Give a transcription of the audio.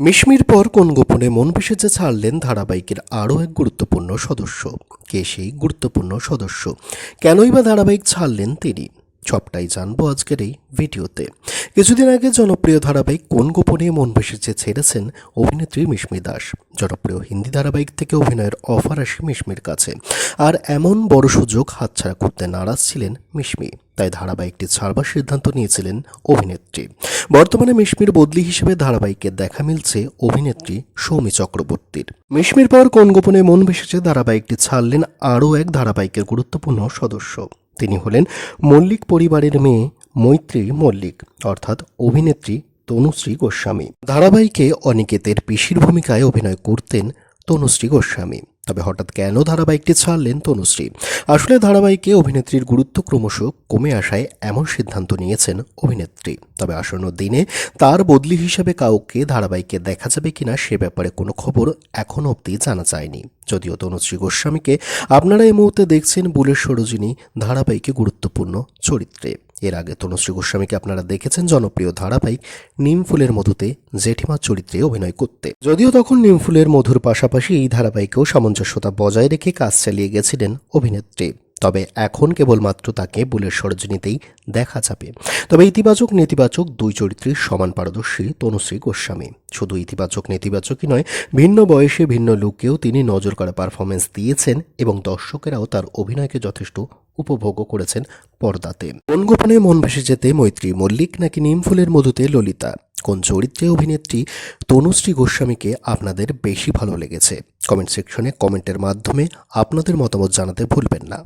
মিশমির পর কোন গোপনে মন ভেসেছে ছাড়লেন ধারাবাহিকের আরও এক গুরুত্বপূর্ণ সদস্য? কে সেই গুরুত্বপূর্ণ সদস্য? কেনই বা ধারাবাহিক ছাড়লেন তিনি? সবটাই জানব আজকের এই ভিডিওতে। কিছুদিন আগে জনপ্রিয় ধারাবাহিক কোন গোপনে মন ভেসেছে ছেড়েছেন অভিনেত্রী মিশমি দাস। জনপ্রিয় হিন্দি ধারাবাহিক থেকে অভিনয়ের অফার আসে মিশমির কাছে। আর এমন বড় সুযোগ হাতছাড়া করতে নারাজ ছিলেন মিশমি। তাই ধারাবাহিকটি ছাড়বার সিদ্ধান্ত নিয়েছিলেন অভিনেত্রী। বর্তমানে মিশমির বদলি হিসেবে ধারাবাহিকে দেখা মিলছে অভিনেত্রী সৌমি চক্রবর্তীর। মিশমির পর কোন গোপনে মন ভেসেছে ধারাবাহিকটি ছাড়লেন আরও এক ধারাবাহিকের গুরুত্বপূর্ণ সদস্য। তিনি হলেন মল্লিক পরিবারের মেয়ে মৈত্রী মল্লিক, অর্থাৎ অভিনেত্রী তনুশ্রী গোস্বামী। ধারাবাহিকে অনিকেতের পিসির ভূমিকায় অভিনয় করতেন তনুশ্রী গোস্বামী। তবে হঠাৎ কেন ধারাবাহিকটি ছাড়লেন তনুশ্রী? আসলে ধারাবাহিকে অভিনেত্রীর গুরুত্ব ক্রমশ কমে আসায় এমন সিদ্ধান্ত নিয়েছেন অভিনেত্রী। তবে আসন্ন দিনে তার বদলি হিসেবে কাউকে ধারাবাহিকে দেখা যাবে কিনা সে ব্যাপারে কোনো খবর এখনও অবধি জানা যায়নি। যদিও তনুশ্রী গোস্বামীকে আপনারা এই মুহূর্তে দেখছেন বুলের সরোজিনী ধারাবাহিকে গুরুত্বপূর্ণ চরিত্রে। এর আগে তনুশ্রী গোস্বামীকে আপনারা দেখেছেন জনপ্রিয় ধারাবাহিক নিমফুলের মধুতে জেঠিমা চরিত্রে অভিনয় করতে। যদিও তখন নিমফুলের মধুর পাশাপাশি এই ধারাবাহিকেও সামঞ্জস্যতা বজায় রেখে কাজ চালিয়ে গেছিলেন অভিনেত্রী। তবে এখন কেবলমাত্র তাকে বুলের সরোজিনীতেই দেখা যাবে। তবে ইতিবাচক নেতিবাচক দুই চরিত্রের সমান পারদর্শী তনুশ্রী গোস্বামী। শুধু ইতিবাচক নেতিবাচকই নয়, ভিন্ন বয়সে ভিন্ন লুকেও তিনি নজর করা পারফরমেন্স দিয়েছেন এবং দর্শকেরাও তার অভিনয়কে যথেষ্ট উপভোগও করেছেন পর্দাতে। কোন গোপনে মন ভেসে যেতে মৈত্রী মল্লিক নাকি নিমফুলের মধুতে ললিতা? কোন চরিত্রে অভিনেত্রী? তনুশ্রী গোস্বামীকে আপনাদের বেশি ভালো লেগেছে। কমেন্ট সেকশনে কমেন্টের মাধ্যমে আপনাদের মতামত জানাতে ভুলবেন না।